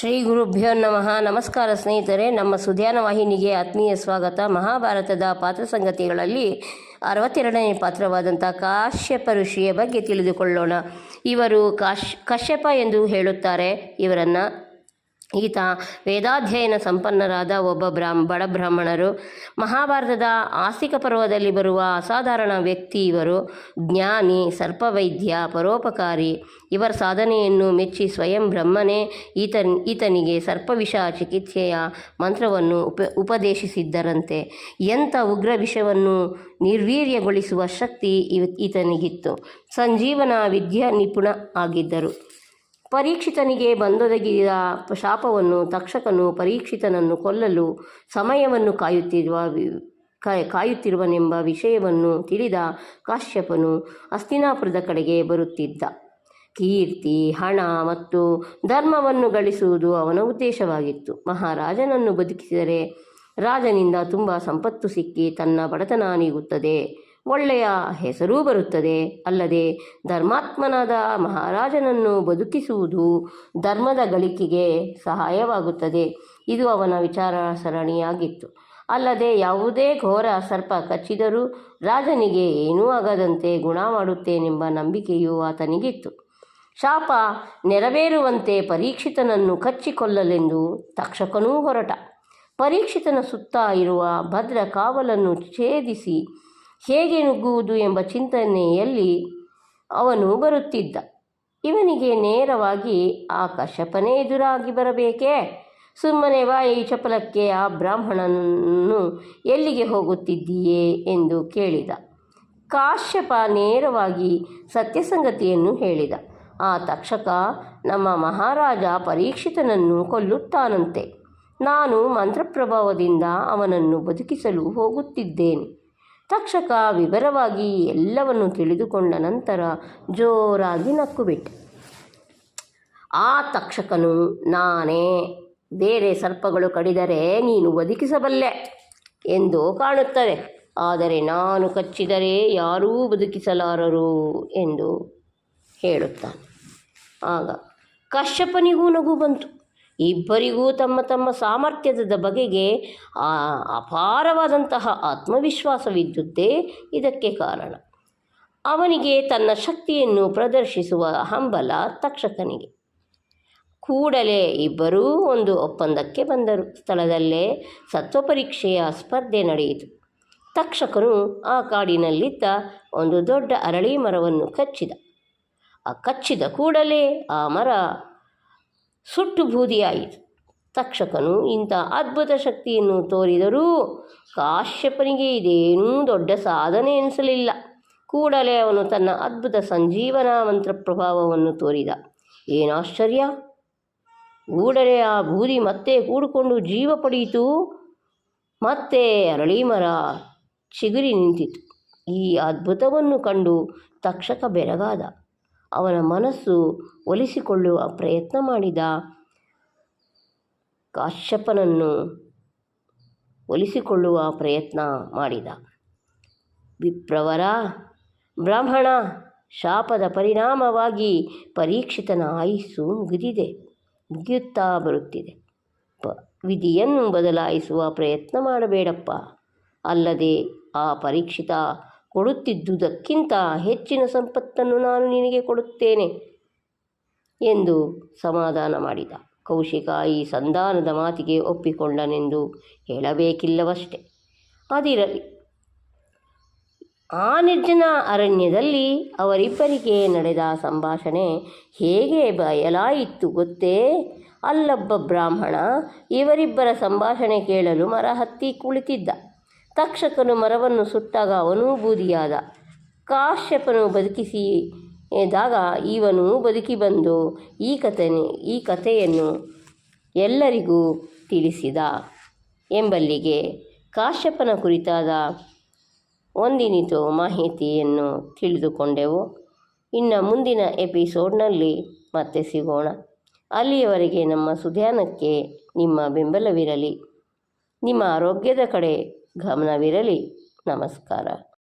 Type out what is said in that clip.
ಶ್ರೀ ಗುರುಭ್ಯೋ ನಮಃ. ನಮಸ್ಕಾರ ಸ್ನೇಹಿತರೆ, ನಮ್ಮ ಸುಧ್ಯಾನ ವಾಹಿನಿಗೆ ಆತ್ಮೀಯ ಸ್ವಾಗತ. ಮಹಾಭಾರತದ ಪಾತ್ರ ಸಂಗತಿಗಳಲ್ಲಿ ಅರವತ್ತೆರಡನೇ ಪಾತ್ರವಾದಂಥ ಕಾಶ್ಯಪ ಋಷಿಯ ಬಗ್ಗೆ ತಿಳಿದುಕೊಳ್ಳೋಣ. ಇವರು ಕಾಶ್, ಕಶ್ಯಪ ಎಂದು ಹೇಳುತ್ತಾರೆ. ಇವರನ್ನು ಈತ ವೇದಾಧ್ಯಯನ ಸಂಪನ್ನರಾದ ಒಬ್ಬ ಬ್ರಾಹ್ಮ, ಬಡ ಬ್ರಾಹ್ಮಣರು. ಮಹಾಭಾರತದ ಆಸ್ತಿಕ ಪರ್ವದಲ್ಲಿ ಬರುವ ಅಸಾಧಾರಣ ವ್ಯಕ್ತಿ ಇವರು. ಜ್ಞಾನಿ, ಸರ್ಪವೈದ್ಯ, ಪರೋಪಕಾರಿ. ಇವರ ಸಾಧನೆಯನ್ನು ಮೆಚ್ಚಿ ಸ್ವಯಂ ಬ್ರಹ್ಮನೇ ಈತ ಈತನಿಗೆ ಸರ್ಪವಿಷ ಚಿಕಿತ್ಸೆಯ ಮಂತ್ರವನ್ನು ಉಪ, ಉಪದೇಶಿಸಿದ್ದರಂತೆ. ಎಂಥ ಉಗ್ರ ವಿಷವನ್ನು ನಿರ್ವೀರ್ಯಗೊಳಿಸುವ ಶಕ್ತಿ ಈತನಿಗಿತ್ತು. ಸಂಜೀವನ ವಿದ್ಯಾ ನಿಪುಣ ಆಗಿದ್ದರು. ಪರೀಕ್ಷಿತನಿಗೆ ಬಂದೊದಗಿದ ಶಾಪವನ್ನು ತಕ್ಷಕನು ಪರೀಕ್ಷಿತನನ್ನು ಕೊಲ್ಲಲು ಸಮಯವನ್ನು ಕಾಯುತ್ತಿರುವ ಕಾಯುತ್ತಿರುವನೆಂಬ ವಿಷಯವನ್ನು ತಿಳಿದ ಕಾಶ್ಯಪನು ಅಸ್ತಿನಾಪುರದ ಕಡೆಗೆ ಬರುತ್ತಿದ್ದ. ಕೀರ್ತಿ, ಹಣ ಮತ್ತು ಧರ್ಮವನ್ನು ಗಳಿಸುವುದು ಅವನ ಉದ್ದೇಶವಾಗಿತ್ತು. ಮಹಾರಾಜನನ್ನು ಬದುಕಿಸಿದರೆ ರಾಜನಿಂದ ತುಂಬ ಸಂಪತ್ತು ಸಿಕ್ಕಿ ತನ್ನ ಬಡತನ ನೀಗುತ್ತದೆ. ಒಳ್ಳೆಯ ಹೆಸರೂ ಬರುತ್ತದೆ. ಅಲ್ಲದೆ ಧರ್ಮಾತ್ಮನಾದ ಮಹಾರಾಜನನ್ನು ಬದುಕಿಸುವುದು ಧರ್ಮದ ಗಳಿಕೆಗೆ ಸಹಾಯವಾಗುತ್ತದೆ. ಇದು ಅವನ ವಿಚಾರ ಸರಣಿಯಾಗಿತ್ತು. ಅಲ್ಲದೆ ಯಾವುದೇ ಘೋರ ಸರ್ಪ ಕಚ್ಚಿದರೂ ರಾಜನಿಗೆ ಏನೂ ಆಗದಂತೆ ಗುಣ ಮಾಡುತ್ತೇನೆಂಬ ನಂಬಿಕೆಯೂ ಆತನಿಗಿತ್ತು. ಶಾಪ ನೆರವೇರುವಂತೆ ಪರೀಕ್ಷಿತನನ್ನು ಕಚ್ಚಿಕೊಳ್ಳಲೆಂದು ತಕ್ಷಕನೂ ಹೊರಟ. ಪರೀಕ್ಷಿತನ ಸುತ್ತ ಇರುವ ಭದ್ರ ಕಾವಲನ್ನು ಛೇದಿಸಿ ಹೇಗೆ ನುಗ್ಗುವುದು ಎಂಬ ಚಿಂತನೆಯಲ್ಲಿ ಅವನು ಬರುತ್ತಿದ್ದ. ಇವನಿಗೆ ನೇರವಾಗಿ ಆ ಕಶ್ಯಪನೇ ಎದುರಾಗಿ ಬರಬೇಕೇ? ಸುಮ್ಮನೆ ಬಾ ಈ ಚಪಲಕ್ಕೆ ಆ ಬ್ರಾಹ್ಮಣನನ್ನು ಎಲ್ಲಿಗೆ ಹೋಗುತ್ತಿದ್ದೀಯೇ ಎಂದು ಕೇಳಿದ. ಕಾಶ್ಯಪ ನೇರವಾಗಿ ಸತ್ಯಸಂಗತಿಯನ್ನು ಹೇಳಿದ. ಆ ತಕ್ಷಕ ನಮ್ಮ ಮಹಾರಾಜ ಪರೀಕ್ಷಿತನನ್ನು ಕೊಲ್ಲುತ್ತಾನಂತೆ. ನಾನು ಮಂತ್ರಪ್ರಭಾವದಿಂದ ಅವನನ್ನು ಬದುಕಿಸಲು ಹೋಗುತ್ತಿದ್ದೇನೆ. ತಕ್ಷಕ ವಿವರವಾಗಿ ಎಲ್ಲವನ್ನು ತಿಳಿದುಕೊಂಡ ನಂತರ ಜೋರಾಗಿ ನಕ್ಕುಬಿಟ್ಟೆ. ಆ ತಕ್ಷಕನು, ನಾನೇ ಬೇರೆ ಸರ್ಪಗಳು ಕಡಿದರೆ ನೀನು ಬದುಕಿಸಬಲ್ಲೆ ಎಂದು ಕಾಣುತ್ತದೆ ಆದರೆ ನಾನು ಕಚ್ಚಿದರೆ ಯಾರೂ ಬದುಕಿಸಲಾರರು ಎಂದು ಹೇಳುತ್ತಾನೆ. ಆಗ ಕಶ್ಯಪನಿಗೂ ನಗು ಬಂತು. ಇಬ್ಬರಿಗೂ ತಮ್ಮ ತಮ್ಮ ಸಾಮರ್ಥ್ಯದ ಬಗೆಗೆ ಅಪಾರವಾದಂತಹ ಆತ್ಮವಿಶ್ವಾಸವಿದ್ದುದೇ ಇದಕ್ಕೆ ಕಾರಣ. ಅವನಿಗೆ ತನ್ನ ಶಕ್ತಿಯನ್ನು ಪ್ರದರ್ಶಿಸುವ ಹಂಬಲ ತಕ್ಷಕನಿಗೆ. ಕೂಡಲೇ ಇಬ್ಬರೂ ಒಂದು ಒಪ್ಪಂದಕ್ಕೆ ಬಂದರು. ಸ್ಥಳದಲ್ಲೇ ಸತ್ವಪರೀಕ್ಷೆಯ ಸ್ಪರ್ಧೆ ನಡೆಯಿತು. ತಕ್ಷಕನು ಆ ಕಾಡಿನಲ್ಲಿದ್ದ ಒಂದು ದೊಡ್ಡ ಅರಳಿ ಮರವನ್ನು ಕಚ್ಚಿದ. ಆ ಕಚ್ಚಿದ ಕೂಡಲೇ ಆ ಮರ ಸುಟ್ಟು ಬೂದಿಯಾಯಿತು. ತಕ್ಷಕನು ಇಂಥ ಅದ್ಭುತ ಶಕ್ತಿಯನ್ನು ತೋರಿದರೂ ಕಾಶ್ಯಪನಿಗೆ ಇದೇನೂ ದೊಡ್ಡ ಸಾಧನೆ ಎನಿಸಲಿಲ್ಲ. ಕೂಡಲೇ ಅವನು ತನ್ನ ಅದ್ಭುತ ಸಂಜೀವನ ಮಂತ್ರ ಪ್ರಭಾವವನ್ನು ತೋರಿದ ಏನಾಶ್ಚರ್ಯ ಕೂಡಲೇ ಆ ಬೂದಿ ಮತ್ತೆ ಕೂಡಿಕೊಂಡು ಜೀವ ಪಡೆಯಿತು. ಮತ್ತೆ ಅರಳಿ ಮರ ಚಿಗುರಿ ನಿಂತಿತು. ಈ ಅದ್ಭುತವನ್ನು ಕಂಡು ತಕ್ಷಕ ಬೆರಗಾದ. ಅವನ ಮನಸ್ಸು ಒಲಿಸಿಕೊಳ್ಳುವ ಪ್ರಯತ್ನ ಮಾಡಿದ. ಕಾಶ್ಯಪನನ್ನು ಒಲಿಸಿಕೊಳ್ಳುವ ಪ್ರಯತ್ನ ಮಾಡಿದ. ವಿಪ್ರವರ ಬ್ರಾಹ್ಮಣ, ಶಾಪದ ಪರಿಣಾಮವಾಗಿ ಪರೀಕ್ಷಿತನ ಆಯುಸ್ಸು ಮುಗಿದಿದೆ, ಮುಗಿಯುತ್ತಾ ಬರುತ್ತಿದೆ. ಪ, ವಿಧಿಯನ್ನು ಬದಲಾಯಿಸುವ ಪ್ರಯತ್ನ ಮಾಡಬೇಡಪ್ಪ. ಅಲ್ಲದೆ ಆ ಪರೀಕ್ಷಿತ ಕೊಡುತ್ತಿದ್ದುದಕ್ಕಿಂತ ಹೆಚ್ಚಿನ ಸಂಪತ್ತನ್ನು ನಾನು ನಿನಗೆ ಕೊಡುತ್ತೇನೆ ಎಂದು ಸಮಾಧಾನ ಮಾಡಿದ. ಕೌಶಿಕ ಈ ಸಂಧಾನದ ಮಾತಿಗೆ ಒಪ್ಪಿಕೊಂಡನೆಂದು ಹೇಳಬೇಕಿಲ್ಲವಷ್ಟೆ. ಅದಿರಲಿ. ಆ ನಿರ್ಜನ ಅರಣ್ಯದಲ್ಲಿ ಅವರಿಬ್ಬರಿಗೆ ನಡೆದ ಸಂಭಾಷಣೆ ಹೇಗೆ ಬಯಲಾಯಿತು ಗೊತ್ತೇ? ಅಲ್ಲೊಬ್ಬ ಬ್ರಾಹ್ಮಣ ಇವರಿಬ್ಬರ ಸಂಭಾಷಣೆ ಕೇಳಲು ಮರ ಹತ್ತಿ ಕುಳಿತಿದ್ದ. ತಕ್ಷಕನು ಮರವನ್ನು ಸುಟ್ಟಾಗ ಅವನೂ ಬೂದಿಯಾದ. ಕಾಶ್ಯಪನು ಬದುಕಿಸಿ ಎದಾಗ ಇವನು ಬದುಕಿ ಬಂದು ಈ ಕತೆ ಈ ಕಥೆಯನ್ನು ಎಲ್ಲರಿಗೂ ತಿಳಿಸಿದ. ಎಂಬಲ್ಲಿಗೆ ಕಾಶ್ಯಪನ ಕುರಿತಾದ ಒಂದಿನಿತು ಮಾಹಿತಿಯನ್ನು ತಿಳಿದುಕೊಂಡೆವು. ಇನ್ನು ಮುಂದಿನ ಎಪಿಸೋಡ್ನಲ್ಲಿ ಮತ್ತೆ ಸಿಗೋಣ. ಅಲ್ಲಿಯವರೆಗೆ ನಮ್ಮ ಸುಧ್ಯಾನಕ್ಕೆ ನಿಮ್ಮ ಬೆಂಬಲವಿರಲಿ. ನಿಮ್ಮ ಆರೋಗ್ಯದ ಕಡೆ ಗಮನವಿರಲಿ. ನಮಸ್ಕಾರ.